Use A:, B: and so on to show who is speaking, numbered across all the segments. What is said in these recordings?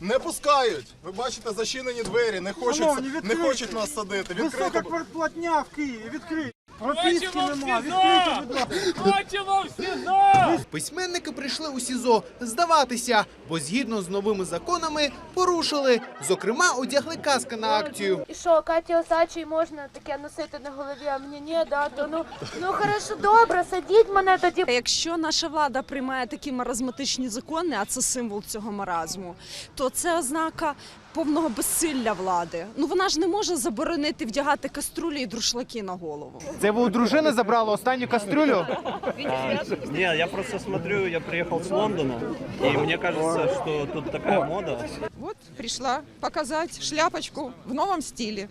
A: Не пускають. Ви бачите, зачинені двері, не хочуть,
B: Шановні,
A: не
B: відкрийте.
A: хочуть нас садити.
B: Висока
A: Відкрито.
B: квартплатня в Києві, відкрийте. Прописки
C: Хочемо в
B: нема,
C: СІЗО!
B: відкрийте, будь ласка.
C: Хочемо в СІЗО!
D: Письменники прийшли у СІЗО здаватися, бо згідно з новими законами порушили. Зокрема, одягли каски на акцію.
E: І що, Каті Осадчій можна таке носити на голові, а мені ні, да, то ну, ну хорошо, добре, садіть мене тоді.
F: Якщо наша влада приймає такі маразматичні закони, а це символ цього маразму, то це ознака повного безсилля влади. Ну вона ж не може заборонити вдягати каструлі і друшлаки на голову.
D: Це ви у дружини забрали останню кастрюлю?
G: Не, я просто смотрю, я приехал с Лондона, и мне кажется, что тут такая мода.
H: Вот пришла показать шляпочку в новом стиле.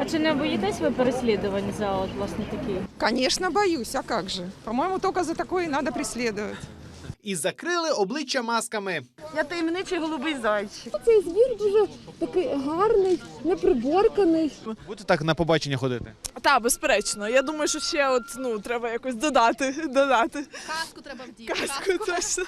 I: А чи не боїтесь ви переслідувань за от власне такі?
H: Конечно, боюсь, а как же? По-моему, только за такое и надо преследовать.
D: І закрили обличчя масками.
F: Я таємничий голубий зайчик.
E: Цей збір дуже такий гарний, неприборканий.
D: Будете так на побачення ходити?
J: Так, безперечно. Я думаю, що ще от ну треба якось додати. додати.
I: Каску треба вдіти.
J: Каску точно.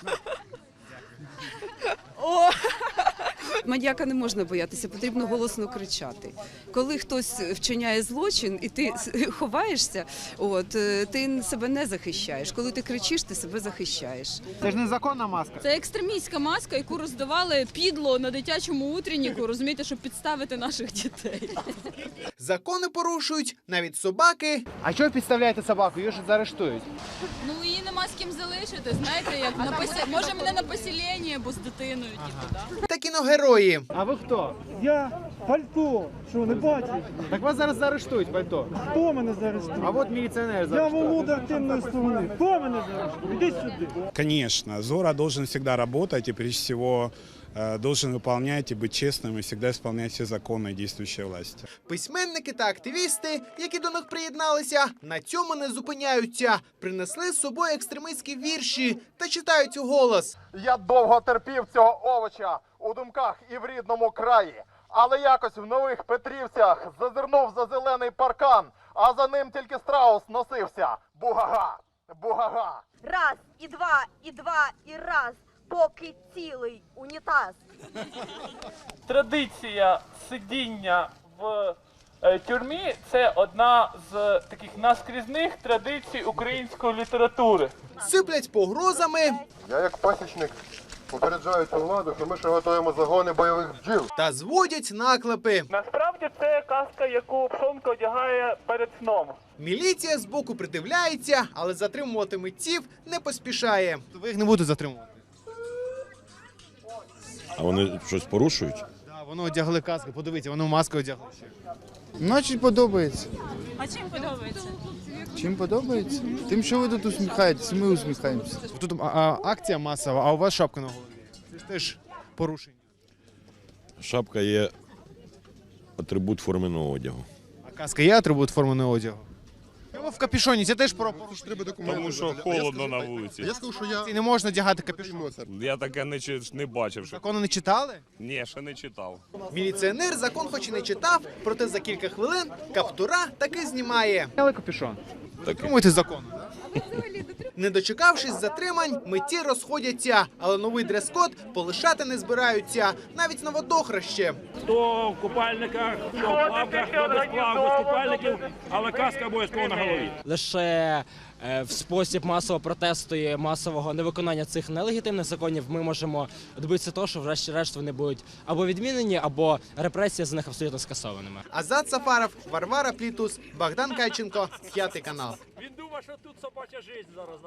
F: Маньяка не можна боятися, потрібно голосно кричати. Коли хтось вчиняє злочин і ти ховаєшся, от е, ти себе не захищаєш. Коли ти кричиш, ти себе захищаєш.
D: Це ж незаконна маска.
I: Це екстремістська маска, яку роздавали підло на дитячому утренніку, розумієте, щоб підставити наших дітей.
D: Закони порушують навіть собаки. А чого підставляєте собаку? Її ж заарештують.
I: Ну її нема з ким залишити. Знаєте, як на посі... може мене на поселення або з дитиною, типу, да?
D: Та кіногерої.
B: А ви хто? Я пальто. Що, не бачиш?
D: Так вас зараз заарештують, пальто.
B: Хто мене заарештує?
D: А от міліціонер
B: Я володар темної сторони. Хто мене заарештує? Іди сюди.
K: Конечно, Зора должен всегда работать и прежде всего должен выполнять и быть честным и всегда исполнять все законы действующей власти.
D: Письменники та активісти, які до них приєдналися, на цьому не зупиняються. Принесли з собою екстремистські вірші та читають у голос.
A: Я довго терпів цього овоча у думках і в рідному краї. Але якось в нових Петрівцях зазирнув за зелений паркан, а за ним тільки страус носився. Бугага! Бугага!
E: Раз, і два, і два, і раз, поки цілий унітаз.
C: Традиція сидіння в е, тюрмі це одна з таких наскрізних традицій української літератури.
D: Сиплять погрозами
A: Я як пасічник попереджаю цю владу, що ми ще готуємо загони бойових бджіл.
D: та зводять наклепи.
C: Насправді це казка, яку Пшонка одягає перед сном.
D: Міліція збоку придивляється, але затримувати митців не поспішає. Ви їх не будете затримувати.
L: А вони щось порушують?
D: Да, воно одягли каски. Подивіться, воно маску одягли.
B: Значить подобається.
I: А чим подобається?
B: Чим подобається? Тим, що ви тут усміхаєтесь, ми усміхаємося.
D: Тут а, акція масова, а у вас шапка на голові. Це ж теж порушення.
L: Шапка є атрибут форменого одягу.
D: А каска є атрибут форменого одягу? Чому в капюшоні? Це теж про документи.
L: Тому що холодно на вулиці.
A: Я скажу, що я І
D: Не можна одягати капюшон.
L: Я таке не, не бачив.
D: Закону не читали?
L: Ні, ще не читав.
D: Міліціонер закон хоч і не читав, проте за кілька хвилин каптура таки знімає. Але капюшон. Дотримуйте закону. Не дочекавшись затримань, митці розходяться, але новий дрес-код полишати не збираються, навіть на водохреще.
C: Хто в купальниках, хто в плавках, хто без плав, без купальників, але каска обов'язково на голові.
G: Лише е, в спосіб масового протесту і масового невиконання цих нелегітимних законів ми можемо добитися того, що врешті-решт вони будуть або відмінені, або репресії за них абсолютно скасованими.
D: Азат Сафаров, Варвара Плітус, Богдан Кайченко, п'ятий канал.
C: Він думає, що тут собача життя зараз